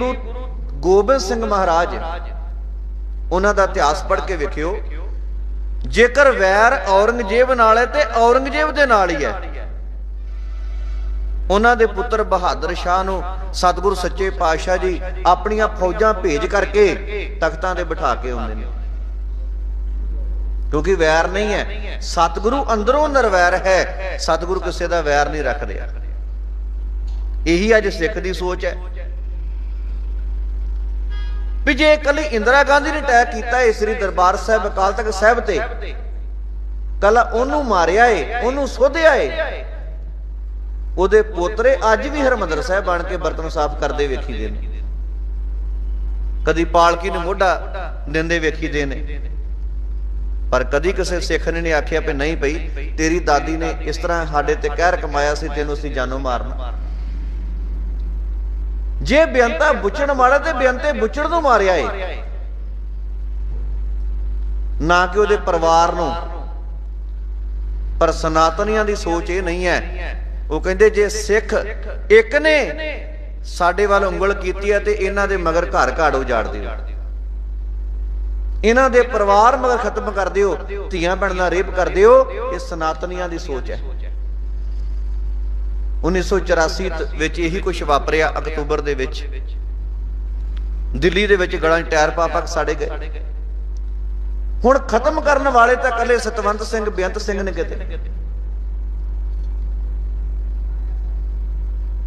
ਗੁਰੂ ਗੋਬਿੰਦ ਸਿੰਘ ਮਹਾਰਾਜ ਉਹਨਾਂ ਦਾ ਇਤਿਹਾਸ ਪੜ੍ਹ ਕੇ ਵੇਖਿਓ। ਜੇਕਰ ਵੈਰ ਔਰੰਗਜ਼ੇਬ ਨਾਲ ਹੈ ਤੇ ਔਰੰਗਜ਼ੇਬ ਦੇ ਨਾਲ ਹੀ ਹੈ। ਉਹਨਾਂ ਦੇ ਪੁੱਤਰ ਬਹਾਦਰ ਸ਼ਾਹ ਨੂੰ ਸਤਿਗੁਰੂ ਸੱਚੇ ਪਾਤਸ਼ਾਹ ਜੀ ਆਪਣੀਆਂ ਫੌਜਾਂ ਭੇਜ ਕਰਕੇ ਤਖਤਾਂ ਤੇ ਬਿਠਾ ਕੇ ਆਉਂਦੇ ਨੇ। ਕਿਉਂਕਿ ਵੈਰ ਨਹੀਂ ਹੈ। ਸਤਿਗੁਰੂ ਅੰਦਰੋਂ ਨਿਰਵੈਰ ਹੈ। ਸਤਿਗੁਰੂ ਕਿਸੇ ਦਾ ਵੈਰ ਨਹੀਂ ਰੱਖਦੇ। ਇਹੀ ਅੱਜ ਸਿੱਖ ਦੀ ਸੋਚ ਹੈ। ਵੀ ਜੇ ਇਕੱਲੀ ਇੰਦਰਾ ਗਾਂਧੀ ਨੇ ਅਟੈਕ ਕੀਤਾ ਏ, ਸ੍ਰੀ ਦਰਬਾਰ ਸਾਹਿਬ, ਅਕਾਲ ਤਖਤ ਸਾਹਿਬ ਤੇ, ਕੱਲਾ ਉਹਨੂੰ ਮਾਰਿਆ ਏ, ਉਹਨੂੰ ਸੋਧਿਆ ਏ। ਉਹਦੇ ਪੋਤਰੇ ਅੱਜ ਵੀ ਹਰਮੰਦਰ ਸਾਹਿਬ ਬਣ ਕੇ ਬਰਤਨ ਸਾਫ਼ ਕਰਦੇ ਵੇਖੀਦੇ ਨੇ। ਕਦੀ ਪਾਲਕੀ ਨੂੰ ਮੋਢਾ ਦਿੰਦੇ ਵੇਖੀਦੇ ਨੇ। ਪਰ ਕਦੀ ਕਿਸੇ ਸਿੱਖ ਨੇ ਨਹੀਂ ਆਖਿਆ ਵੀ ਨਹੀਂ ਪਈ ਤੇਰੀ ਦਾਦੀ ਨੇ ਇਸ ਤਰ੍ਹਾਂ ਸਾਡੇ ਤੇ ਕਹਿਰ ਕਮਾਇਆ ਸੀ, ਤੈਨੂੰ ਅਸੀਂ ਜਾਨੋਂ ਮਾਰਨਾ। ਜੇ ਬੇਅੰਤਾ ਬੁੱਚਣ ਵਾਲਾ ਤੇ ਬੇਅੰਤੇ ਬੁੱਚੜ ਨੂੰ ਮਾਰਿਆ ਏ, ਨਾ ਕਿ ਉਹਦੇ ਪਰਿਵਾਰ ਨੂੰ। ਪਰ ਸਨਾਤਨੀਆਂ ਦੀ ਸੋਚ ਇਹ ਨਹੀਂ ਹੈ। ਉਹ ਕਹਿੰਦੇ ਜੇ ਸਿੱਖ ਇੱਕ ਨੇ ਸਾਡੇ ਵੱਲ ਉਂਗਲ ਕੀਤੀ ਹੈ ਤੇ ਇਹਨਾਂ ਦੇ ਮਗਰ ਘਰ ਘਾੜ ਉਜਾੜ ਦਿਓ। ਇਹਨਾਂ ਦੇ ਪਰਿਵਾਰ ਮਗਰ ਖਤਮ ਕਰ ਦਿਓ, ਧੀਆਂ ਭੈਣਾਂ ਰੇਪ ਕਰ ਦਿਓ, ਇਹ ਸਨਾਤਨੀਆਂ ਦੀ ਸੋਚ ਹੈ। 1984 ਤ- ਵਿੱਚ ਇਹੀ ਕੁਝ ਵਾਪਰਿਆ ਅਕਤੂਬਰ ਦੇ ਵਿੱਚ। ਦਿੱਲੀ ਦੇ ਵਿੱਚ ਗਲਾਂ 'ਚ ਟਾਇਰ ਪਾ ਪਾ ਸਾੜੇ ਗਏ। ਹੁਣ ਖਤਮ ਕਰਨ ਵਾਲੇ ਤਾਂ ਕੱਲੇ ਸਤਵੰਤ ਸਿੰਘ, ਬੇਅੰਤ ਸਿੰਘ ਨੇ ਕਿਤੇ।